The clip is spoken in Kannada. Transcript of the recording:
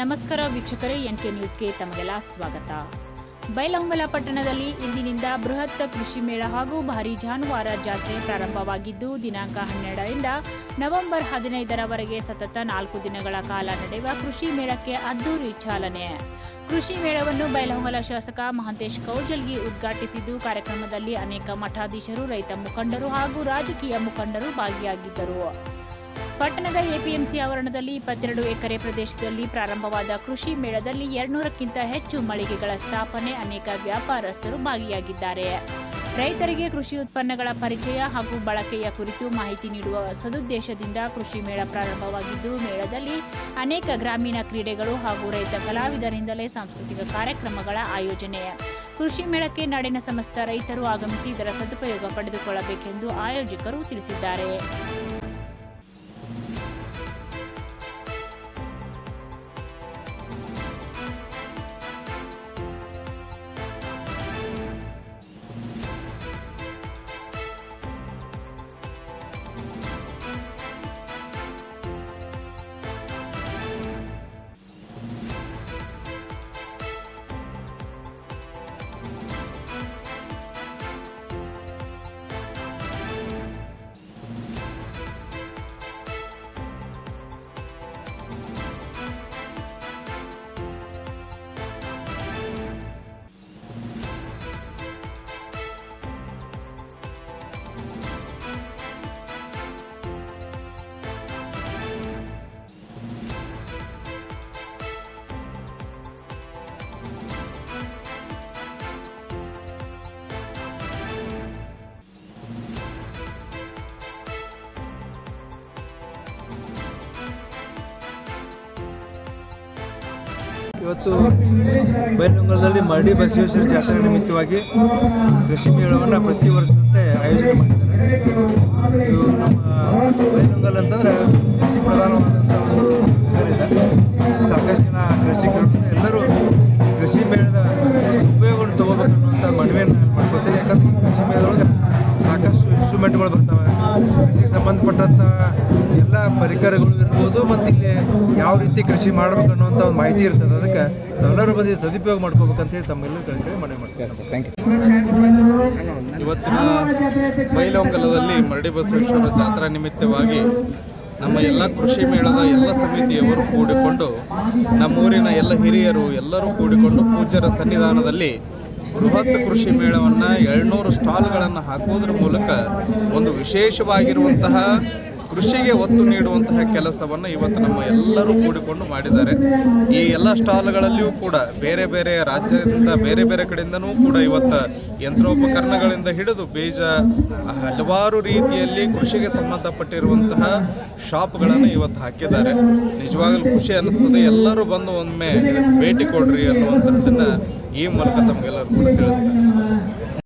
ನಮಸ್ಕಾರ ವೀಕ್ಷಕರೇ ಎನ್ ಕೆ ನ್ಯೂಸ್ಗೆ ತಮಗೆಲ್ಲ ಸ್ವಾಗತ. ಬೈಲಹೊಂಗಲ ಪಟ್ಟಣದಲ್ಲಿ ಇಂದಿನಿಂದ ಬೃಹತ್ ಕೃಷಿ ಮೇಳ ಹಾಗೂ ಭಾರಿ ಜಾನುವಾರ ಜಾತ್ರೆ ಪ್ರಾರಂಭವಾಗಿದ್ದು, ದಿನಾಂಕ ಹನ್ನೆರಡರಿಂದ ನವೆಂಬರ್ ಹದಿನೈದರವರೆಗೆ ಸತತ ನಾಲ್ಕು ದಿನಗಳ ಕಾಲ ನಡೆಯುವ ಕೃಷಿ ಮೇಳಕ್ಕೆ ಅದ್ದೂರಿ ಚಾಲನೆ. ಕೃಷಿ ಮೇಳವನ್ನು ಬೈಲಹೊಂಗಲ ಶಾಸಕ ಮಹಂತೇಶ್ ಕೌಜಲ್ಗಿ ಉದ್ಘಾಟಿಸಿದ್ದು, ಕಾರ್ಯಕ್ರಮದಲ್ಲಿ ಅನೇಕ ಮಠಾಧೀಶರು, ರೈತ ಮುಖಂಡರು ಹಾಗೂ ರಾಜಕೀಯ ಮುಖಂಡರು ಭಾಗಿಯಾಗಿದ್ದರು. ಪಟ್ಟಣದ ಎಪಿಎಂಸಿ ಆವರಣದಲ್ಲಿ ಇಪ್ಪತ್ತೆರಡು ಎಕರೆ ಪ್ರದೇಶದಲ್ಲಿ ಪ್ರಾರಂಭವಾದ ಕೃಷಿ ಮೇಳದಲ್ಲಿ ಎರಡ್ನೂರಕ್ಕಿಂತ ಹೆಚ್ಚು ಮಳಿಗೆಗಳ ಸ್ಥಾಪನೆ ಅನೇಕ ವ್ಯಾಪಾರಸ್ಥರು ಭಾಗಿಯಾಗಿದ್ದಾರೆ. ರೈತರಿಗೆ ಕೃಷಿ ಉತ್ಪನ್ನಗಳ ಪರಿಚಯ ಹಾಗೂ ಬಳಕೆಯ ಕುರಿತು ಮಾಹಿತಿ ನೀಡುವ ಸದುದ್ದೇಶದಿಂದ ಕೃಷಿ ಮೇಳ ಪ್ರಾರಂಭವಾಗಿದ್ದು, ಮೇಳದಲ್ಲಿ ಅನೇಕ ಗ್ರಾಮೀಣ ಕ್ರೀಡೆಗಳು ಹಾಗೂ ರೈತ ಕಲಾವಿದರಿಂದಲೇ ಸಾಂಸ್ಕೃತಿಕ ಕಾರ್ಯಕ್ರಮಗಳ ಆಯೋಜನೆ. ಕೃಷಿ ಮೇಳಕ್ಕೆ ನಾಡಿನ ಸಮಸ್ತ ರೈತರು ಆಗಮಿಸಿ ಇದರ ಸದುಪಯೋಗ ಪಡೆದುಕೊಳ್ಳಬೇಕೆಂದು ಆಯೋಜಕರು ತಿಳಿಸಿದ್ದಾರೆ. ಇವತ್ತು ಬೈಲಹೊಂಗಲದಲ್ಲಿ ಮರಡಿ ಬಸವೇಶ್ವರ ಜಾತ್ರೆ ನಿಮಿತ್ತವಾಗಿ ಕೃಷಿ ಮೇಳವನ್ನು ಪ್ರತಿ ವರ್ಷದಂತೆ ಆಯೋಜನೆ ಮಾಡಿದ್ದಾರೆ. ಇದು ನಮ್ಮ ಇನ್ಸ್ಟ್ರೂಮೆಂಟ್ಗಳು ಬರ್ತವೆ. ಕೃಷಿಗೆ ಸಂಬಂಧಪಟ್ಟಂಥ ಎಲ್ಲ ಪರಿಕರಗಳು ಇರ್ಬೋದು ಮತ್ತು ಇಲ್ಲಿ ಯಾವ ರೀತಿ ಕೃಷಿ ಮಾಡ್ಬೇಕು ಅನ್ನುವಂಥ ಒಂದು ಮಾಹಿತಿ ಇರ್ತದೆ. ಅದಕ್ಕೆ ಎಲ್ಲರೂ ಬಂದು ಸದುಪಯೋಗ ಮಾಡ್ಕೋಬೇಕಂತೇಳಿ ತಮ್ಮೆಲ್ಲರೂ ಕಂಡು ಮನೆ ಮಾಡ್ತೀನಿ ಇವತ್ತಿನ ಬೈಲಹೊಂಗಲದಲ್ಲಿ ಮರಡಿ ಬಸವೇಶ್ವರ ಜಾತ್ರಾ ನಿಮಿತ್ತವಾಗಿ ನಮ್ಮ ಎಲ್ಲ ಕೃಷಿ ಮೇಳದ ಎಲ್ಲ ಸಮಿತಿಯವರು ಕೂಡಿಕೊಂಡು ನಮ್ಮೂರಿನ ಎಲ್ಲ ಹಿರಿಯರು ಎಲ್ಲರೂ ಕೂಡಿಕೊಂಡು ಪೂಜ್ಯರ ಸನ್ನಿಧಾನದಲ್ಲಿ ಬೃಹತ್ ಕೃಷಿ ಮೇಳವನ್ನು ಏಳ್ನೂರು ಸ್ಟಾಲ್ಗಳನ್ನು ಹಾಕುವುದರ ಮೂಲಕ ಒಂದು ವಿಶೇಷವಾಗಿರುವಂತಹ ಕೃಷಿಗೆ ಒತ್ತು ನೀಡುವಂತಹ ಕೆಲಸವನ್ನು ಇವತ್ತು ನಮ್ಮ ಎಲ್ಲರೂ ಕೂಡಿಕೊಂಡು ಮಾಡಿದ್ದಾರೆ. ಈ ಎಲ್ಲ ಸ್ಟಾಲ್ಗಳಲ್ಲಿಯೂ ಕೂಡ ಬೇರೆ ಬೇರೆ ರಾಜ್ಯದಿಂದ, ಬೇರೆ ಬೇರೆ ಕಡೆಯಿಂದನೂ ಕೂಡ ಇವತ್ತು ಯಂತ್ರೋಪಕರಣಗಳಿಂದ ಹಿಡಿದು ಬೀಜ ಹಲವಾರು ರೀತಿಯಲ್ಲಿ ಕೃಷಿಗೆ ಸಂಬಂಧಪಟ್ಟಿರುವಂತಹ ಶಾಪ್ಗಳನ್ನು ಇವತ್ತು ಹಾಕಿದ್ದಾರೆ. ನಿಜವಾಗಲೂ ಖುಷಿ ಅನ್ನಿಸ್ತದೆ ಎಲ್ಲರೂ ಬಂದು ಒಮ್ಮೆ ಭೇಟಿ ಕೊಡ್ರಿ ಅನ್ನುವಂಥದ್ದನ್ನು ಈ ಮೂಲಕ ತಮಗೆಲ್ಲರೂ ಕೂಡ ತಿಳಿಸ್ತಾರೆ